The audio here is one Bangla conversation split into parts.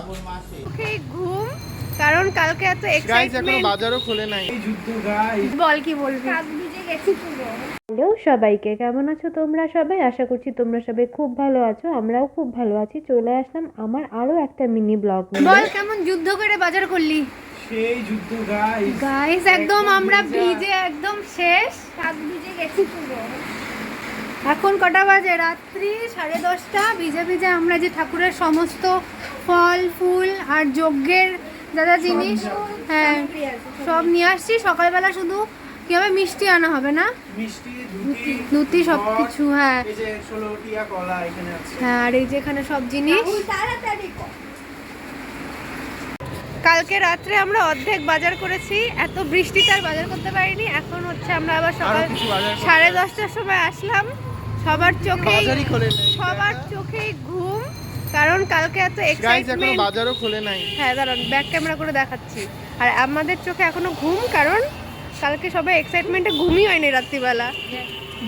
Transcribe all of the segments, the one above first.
শ্রাবণ মাসে। মুখে ঘুম কারণ গাইস এখনও বাজারও খোলে নাই। এই যুদ্ধ গাইস বল কি বলবি? হ্যালো সবাইকে কেমন আছো তোমরা সবাই? আশা করছি তোমরা সবাই খুব ভালো আছো আমরাও খুব ভালো আছি। চলে আসলাম আমার আরও একটা মিনি ব্লগ বল কেমন যুদ্ধ করে বাজার করলি? সেই যুদ্ধ গাইস গাইস একদম আমরা ভিজে। একদম শেষ। ভিজে গেছি এখন কটা বাজে? রাত্রি সাড়ে দশটা। ভিজে ভিজে আমরা যে ঠাকুরের সমস্ত ফল ফুল আর যজ্ঞের যা যা জিনিস হ্যাঁ সব নিয়ে আসছি। সকালবেলা শুধু কি হবে মিষ্টি আনা হবে না? ধুতি সব কিছু হ্যাঁ। হ্যাঁ আর এই যে এখানে সব জিনিস। কালকে রাত্রে আমরা অর্ধেক বাজার করেছি। এত বৃষ্টিতে আর বাজার করতে পারিনি। এখন হচ্ছে আমরা আবার সকাল সাড়ে দশটার সময় আসলাম। সবার নাই। সবার চোখেই ঘুম। কারণ কালকে এত এক্সাইটমেন্ট বাজারও খোলে নাই। হ্যাঁ দাঁড়ান ব্যাক ক্যামেরা করে দেখাচ্ছি। আর আমাদের চোখে এখনও ঘুম কারণ কালকে সবাই এক্সাইটমেন্টে ঘুমই হয়নি রাত্রিবেলা।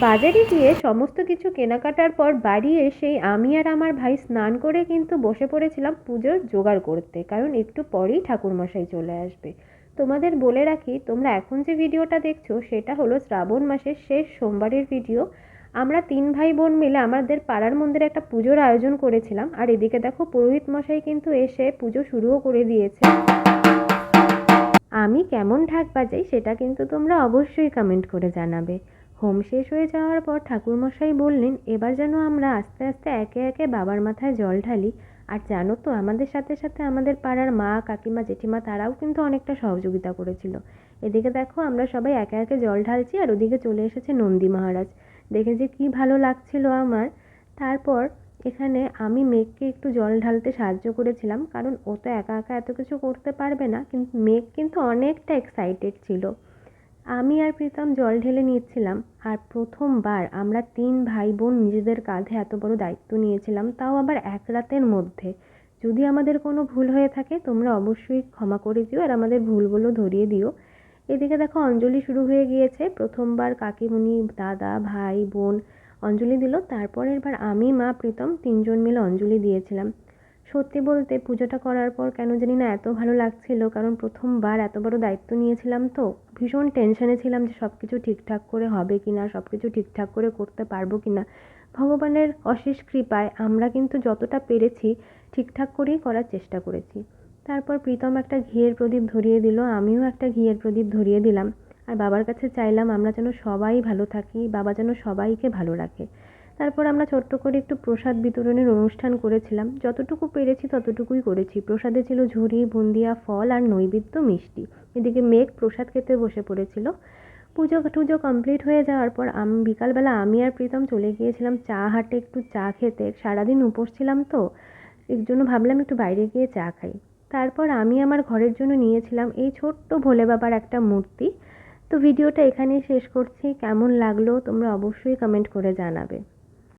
বাজারে গিয়ে সমস্ত কিছু কেনাকাটার পর বাড়ি এসেই আমি আর আমার ভাই স্নান করে কিন্তু বসে পড়েছিলাম পুজোর জোগাড় করতে কারণ একটু পরেই ঠাকুরমশাই চলে আসবে। তোমাদের বলে রাখি তোমরা এখন যে ভিডিওটা দেখছ সেটা হলো শ্রাবণ মাসের শেষ সোমবারের ভিডিও। আমরা তিন ভাই বোন মিলে আমাদের পাড়ার মন্দিরে একটা পুজোর আয়োজন করেছিলাম। আর এদিকে দেখো পুরোহিত মশাই কিন্তু এসে পুজো শুরুও করে দিয়েছে। আমি কেমন ঢাক বাজাই সেটা কিন্তু তোমরা অবশ্যই কমেন্ট করে জানাবে। হোম শেষ হয়ে যাওয়ার পর ঠাকুরমশাই বললেন, এবার যেন আমরা আস্তে আস্তে একে একে বাবার মাথায় জল ঢালি। আর জানো তো, আমাদের সাথে সাথে আমাদের পাড়ার মা, কাকিমা, জেঠিমা তারাও কিন্তু অনেকটা সহযোগিতা করেছিল। এদিকে দেখো আমরা সবাই একে একে জল ঢালছি আর ওদিকে চলে এসেছে নন্দী মহারাজ। দেখে যে কী ভালো লাগছিল আমার। তারপর এখানে আমি মেঘকে একটু জল ঢালতে সাহায্য করেছিলাম, কারণ ও তো একা একা এত কিছু করতে পারবে না কিন্তু মেঘ কিন্তু অনেকটা এক্সাইটেড ছিল। আমি আর প্রীতম জল ঢেলে নিচ্ছিলাম, আর প্রথমবার আমরা তিন ভাই বোন নিজেদের কাঁধে এত বড় দায়িত্ব নিয়েছিলাম, তাও আবার এক রাতের মধ্যে। যদি আমাদের কোনো ভুল হয়ে থাকে, তোমরা অবশ্যই ক্ষমা করে দিও, আর আমাদের ভুলগুলো ধরিয়ে দিও। এদিকে দেখো, অঞ্জলি শুরু হয়ে গিয়েছে। প্রথমবার কাকিমুনি, দাদা, ভাই, বোন অঞ্জলি দিল। তারপরের বার আমি, মা, প্রীতম তিনজন মিলে অঞ্জলি দিয়েছিলাম। সত্যি বলতে পুজোটা করার পর কেন জানি না এত ভালো লাগছিল, কারণ প্রথমবার এত বড় দায়িত্ব নিয়েছিলাম তো। ভীষণ টেনশনে ছিলাম যে সব কিছু ঠিকঠাক করে হবে কি না সব কিছু ঠিকঠাক করে করতে পারব কি না ভগবানের অশেষ কৃপায় আমরা কিন্তু যতটা পেরেছি ঠিকঠাক করেই করার চেষ্টা করেছি। তারপর প্রীতম একটা ঘিয়ের প্রদীপ ধরিয়ে দিল, আমিও একটা ঘিয়ের প্রদীপ ধরিয়ে দিলাম। আর বাবার কাছে চাইলাম আমরা যেন সবাই ভালো থাকি, বাবা যেন সবাইকে ভালো রাখে। তারপর আমরা ছোট্ট করে একটু প্রসাদ বিতরণের অনুষ্ঠান করেছিলাম। যতটুকু পেরেছি ততটুকুই করেছি। প্রসাদে ছিল ঝুড়ি বুন্দিয়া, ফল আর নৈবেদ্য মিষ্টি। এদিকে মেঘ প্রসাদ খেতে বসে পড়েছিল। পুজো টুজো কমপ্লিট হয়ে যাওয়ার পর আমি বিকালবেলা আমি আর প্রীতম চলে গিয়েছিলাম চা হাটে একটু চা খেতে। সারাদিন উপোস ছিলাম তো, এর জন্য ভাবলাম একটু বাইরে গিয়ে চা খাই। তারপর আমি আমার ঘরের জন্য নিয়েছিলাম এই ছোট্ট ভোলে বাবার একটা মূর্তি। তো ভিডিওটা এখানেই শেষ করছি। কেমন লাগল তোমরা অবশ্যই কমেন্ট করে জানাবে।